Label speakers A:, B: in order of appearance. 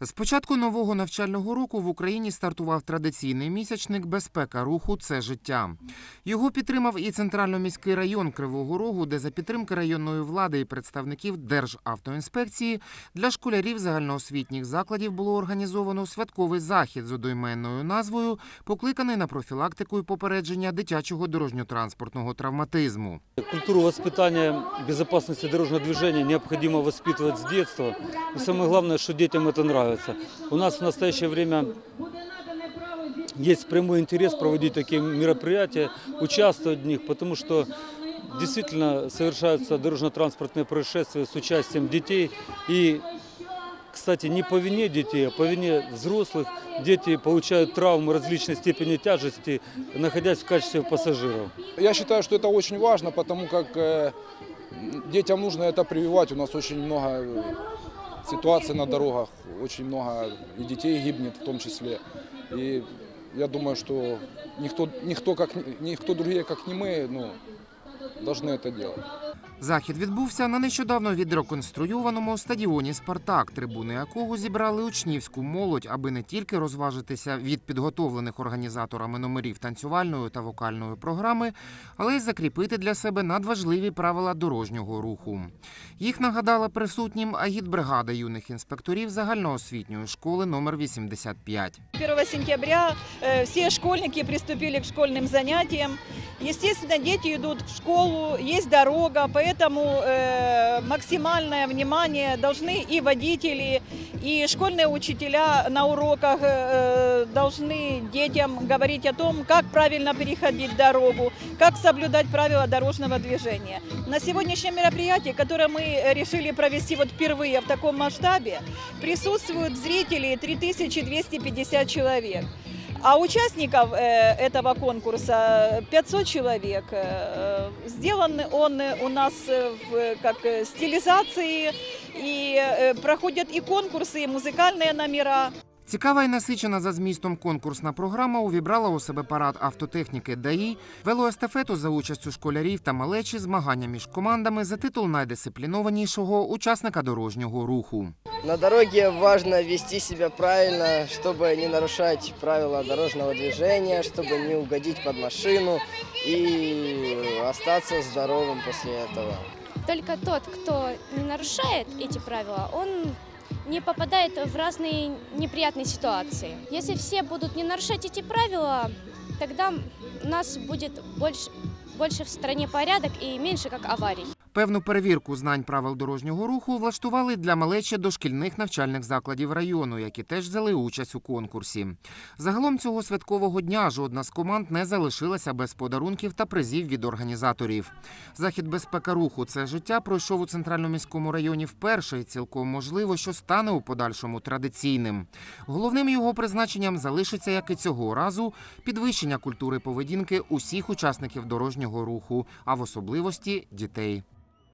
A: З початку нового навчального року в Україні стартував традиційний місячник Безпека руху це життя. Його підтримав і центрально-міський район Кривого Рогу, де за підтримки районної влади і представників Державтоінспекції для школярів загальноосвітніх закладів було організовано святковий захід з одноіменною назвою, покликаний на профілактику і попередження дитячого дорожньо-транспортного травматизму.
B: Культуру воспитания безопасности дорожного движения необходимо воспитывать с детства. И самое главное, что детям это нравится. У нас в настоящее время есть прямой интерес проводить такие мероприятия, участвовать в них, потому что действительно совершаются дорожно-транспортные происшествия с участием детей. И, кстати, не по вине детей, а по вине взрослых дети получают травмы различной степени тяжести, находясь в качестве пассажиров.
C: Я считаю, что это очень важно, потому как э, детям нужно это прививать. У нас очень много ситуаций на дорогах, очень много и детей гибнет в том числе. И я думаю, что никто, никто, как, никто другие, как не мы, ну, должны это делать.
A: Захід відбувся на нещодавно відреконструйованому стадіоні Спартак, трибуни якого зібрали учнівську молодь, аби не тільки розважитися від підготовлених організаторами номерів танцювальної та вокальної програми, але й закріпити для себе надважливі правила дорожнього руху. Їх нагадала присутнім агітбригада юних інспекторів загальноосвітньої школи номер 85.
D: 1 сентября э, все школьники приступили к школьным занятиям. Естественно, дети идут в школу, есть дорога, поэтому э, максимальное внимание должны и водители, и школьные учителя на уроках э, должны детям говорить о том, как правильно переходить дорогу, как соблюдать правила дорожного движения. На сегодняшнем мероприятии, которое мы решили провести вот впервые в таком масштабе, присутствуют зрители 3250 человек. А участников э, этого конкурса 500 человек. Э, Сделан он э, у нас э, в как э, стилизации, и э, проходят и конкурсы, и музыкальные номера.
A: Цікава і насичена за змістом конкурсна програма увібрала у себе парад автотехніки ДАІ, велоестафету за участю школярів та малечі, змагання між командами за титул найдисциплінованішого учасника дорожнього руху.
E: На дороге важно вести себя правильно, чтобы не нарушать правила дорожного движения, чтобы не угодить под машину и остаться здоровым после этого.
F: Только тот, кто не нарушает эти правила, он не попадает в разные неприятные ситуации. Если все будут не нарушать эти правила, тогда у нас будет больше, больше в стране порядок и меньше как аварий.
A: Певну перевірку знань правил дорожнього руху влаштували для малечі дошкільних навчальних закладів району, які теж взяли участь у конкурсі. Загалом цього святкового дня жодна з команд не залишилася без подарунків та призів від організаторів. Захід безпека руху це життя пройшов у центральному міському районі вперше і цілком можливо, що стане у подальшому традиційним. Головним його призначенням залишиться, як і цього разу, підвищення культури поведінки усіх учасників дорожнього руху, а в особливості дітей.